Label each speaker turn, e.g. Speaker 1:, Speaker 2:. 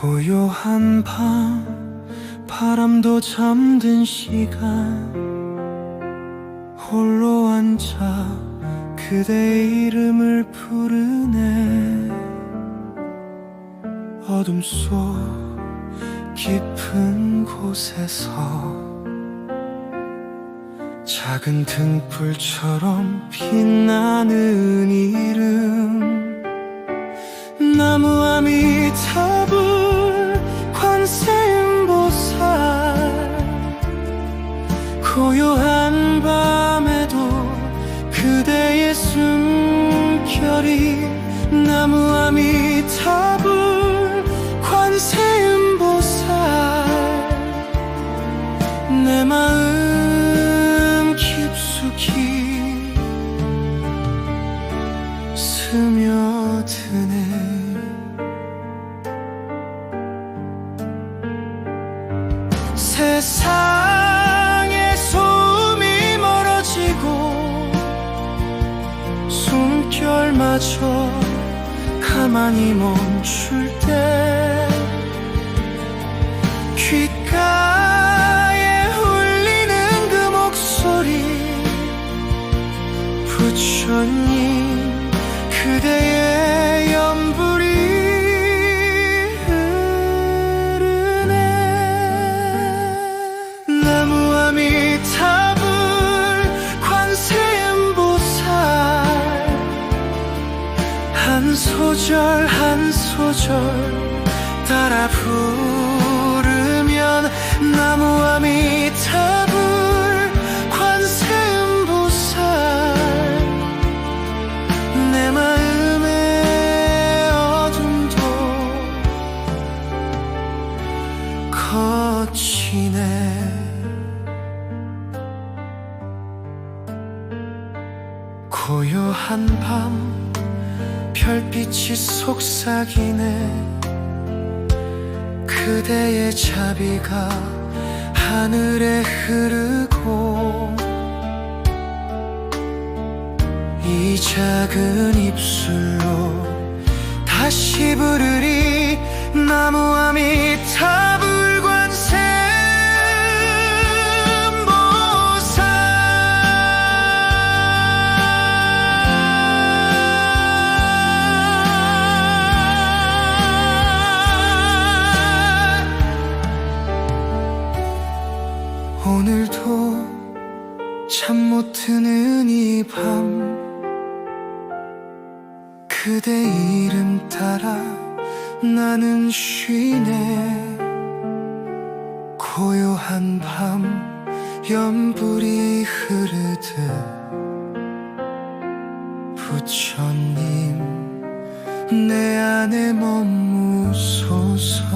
Speaker 1: 고요한 밤 바람도 잠든 시간. 홀로 앉아 그대의 이름을 부르네. 어둠 속 깊은 곳에서 작은 등불처럼 빛나는 이름. 나무 세상의 소음이 멀어지고 숨결마저 가만히 멈출 때 귓가에 울리는 그 목소리 부처님 그대의 아미 타불 관세음보살. 한 소절 한 소절 따라 부르면 나무 아미 타불 고요한 밤 별빛이 속삭이네. 그대의 자비가 하늘에 흐르고 이 작은 입술로 다시 부르리. 나무아미 타불 오늘도 잠 못 드는 이 밤 그대 이름 따라 나는 쉬네. 고요한 밤 연불이 흐르듯 부처님 내 안에 머무소서